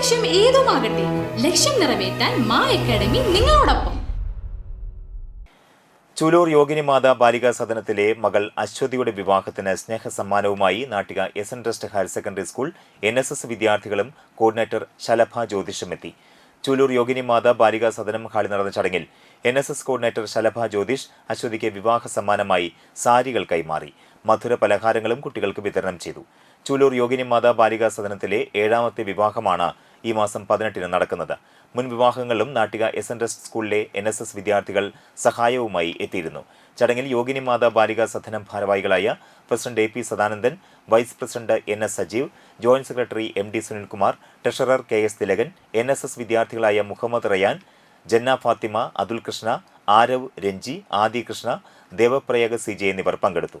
ലക്ഷ്യം ഏതുമാകട്ടെ ലക്ഷ്യം നിറവേറ്റാൻ മാ അക്കാഡമി നിങ്ങളോടൊപ്പം. ചൂലൂർ യോഗിനി മാതാ ബാലികാ സദനത്തിലെ മകൾ അശ്വതിയുടെ വിവാഹത്തിന് സ്നേഹസമ്മാനവുമായി Nattika S N trust higher secondary school N S S വിദ്യാർത്ഥികളും കോർഡിനേറ്റർ ശലഭ ജ്യോതിഷും എത്തി. ചൂലൂർ യോഗിനി മാതാ ബാലികാ സദനം ഹാളിൽ നടന്ന ചടങ്ങിൽ N S S coordinator Shalabha Jyothish അശ്വതിക്ക് വിവാഹ സമ്മാനമായി സാരികൾ കൈമാറി മധുര പലഹാരങ്ങളും കുട്ടികൾക്ക് വിതരണം ചെയ്തു. ചൂലൂർ യോഗിനി മാതാ ബാലികാ സദനത്തിലെ ഏഴാമത്തെ വിവാഹമാണ് ഈ മാസം പതിനെട്ടിന് നടക്കുന്നത്. മുൻ വിവാഹങ്ങളിലും നാട്ടിക എസ് എൻ എസ് സ്കൂളിലെ എൻ എസ് എസ് വിദ്യാർത്ഥികൾ സഹായവുമായി എത്തിയിരുന്നു. ചടങ്ങിൽ യോഗിനി മാതാ ബാലികാ സദനം ഭാരവാഹികളായ president A P Sadanandan vice president N S Sajeev joint secretary M D Sunilkumar treasurer K S Thilakan N S S വിദ്യാർത്ഥികളായ Muhammad Rayan Janna Fathima Athul Krishna Aarav Ranji Adi Krishna Devaprayaga C J എന്നിവർ പങ്കെടുത്തു.